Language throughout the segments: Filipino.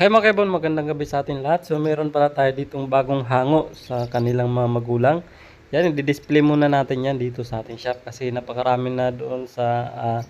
Hi mga kaibon, magandang gabi sa atin lahat. So meron pala tayo ditong bagong hango sa kanilang mga magulang. Yan, i-display muna natin yan dito sa ating shop kasi napakarami na doon sa ah,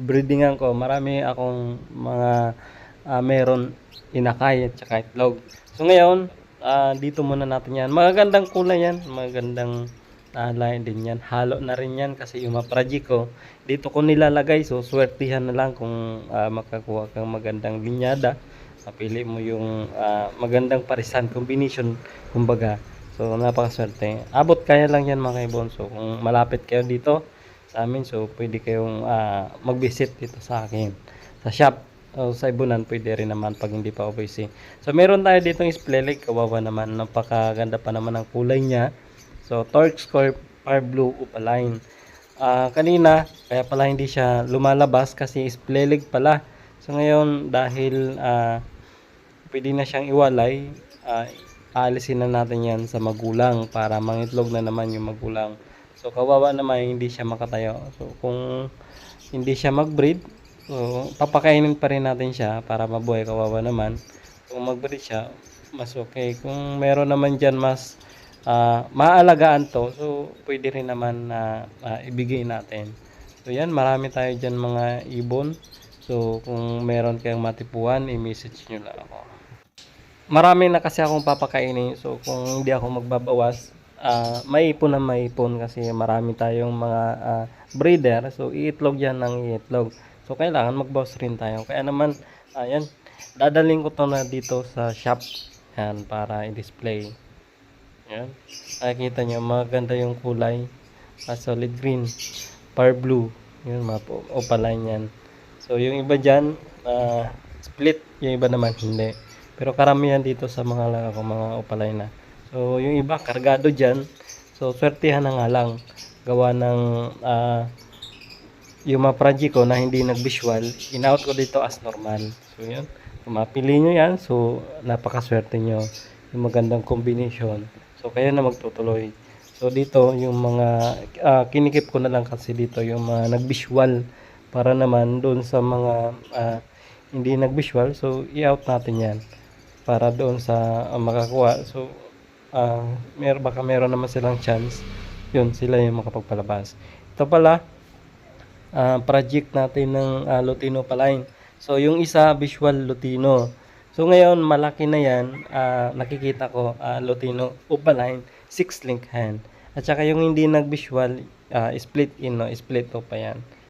breedingan ko. Marami akong mga ah, meron inakay at saka itlog. So ngayon, ah, dito muna natin yan. Magagandang kulay yan, magandang ah, line din yan. Halo na rin yan kasi yung mga project ko, dito ko nilalagay. So swertihan na lang kung ah, makakuha kang magandang linyada napili mo yung ah, magandang parisan combination kumbaga. So napakaswerte. Abot kaya lang yan mga kaibon. So kung malapit kayo dito sa amin so pwede kayong ah, mag-visit dito sa akin. Sa shop o sa ibunan pwede rin naman pag hindi pa busy. So meron tayo dito ng splenic kawawa naman. Napakaganda pa naman ang kulay niya. So torque score fire blue opaline Ah, kanina kaya pala hindi siya lumalabas kasi splenic pala. So ngayon dahil ah, pwede na siyang iwalay, ah, aalisin na natin yan sa magulang para mangitlog na naman yung magulang. So kawawa naman hindi siya makatayo. So kung hindi siya mag-breed, so papakainin pa rin natin siya para mabuhay kawawa naman. Kung mag-breed siya, mas okay. Kung meron naman dyan mas ah, maalagaan to, so pwede rin naman na ah, ibigay natin. So yan, marami tayo dyan mga ibon. So kung meron kayong matipuan, i-message nyo lang ako marami na kasi akong papakainin. So, kung hindi ako magbabawas, ah maipon na maipon kasi marami tayong mga ah, breeder. So, iitlog yan ng iitlog. So, kailangan magbawas rin tayo. Kaya naman, ayan, dadaling ko to na dito sa shop. Yan, para i-display. Yan. Nakikita nyo, maganda yung kulay. Ah, solid green. Par blue. Yun, mga opaline yan. So, yung iba dyan, ah, split. Yung iba naman, hindi. Pero karamihan dito sa mga mga opalay na. So, yung iba, kargado dyan. So, swertihan na nga lang. Gawa ng ah, yung mga project ko na hindi nag-visual, in-out ko dito as normal. So, yun. Kung mapili nyo yan, so, napakaswerte nyo. Yung magandang combination. So, kayo na magtutuloy. So, dito, yung mga, ah, kinikip ko na lang kasi dito, yung mga nag-visual para naman doon sa mga ah, hindi nag-visual. So, i-out natin yan para doon sa uh, makakuha. So, ah mer baka meron naman silang chance. Yun, sila yung makapagpalabas. Ito pala, ah, project natin ng ah, Lutino Paline. So, yung isa, visual Lutino. So, ngayon, malaki na yan. ah, nakikita ko, ah, Lutino Opaline, 6 link hand. At saka yung hindi nag-visual, ah, split in, no? split to pa yan.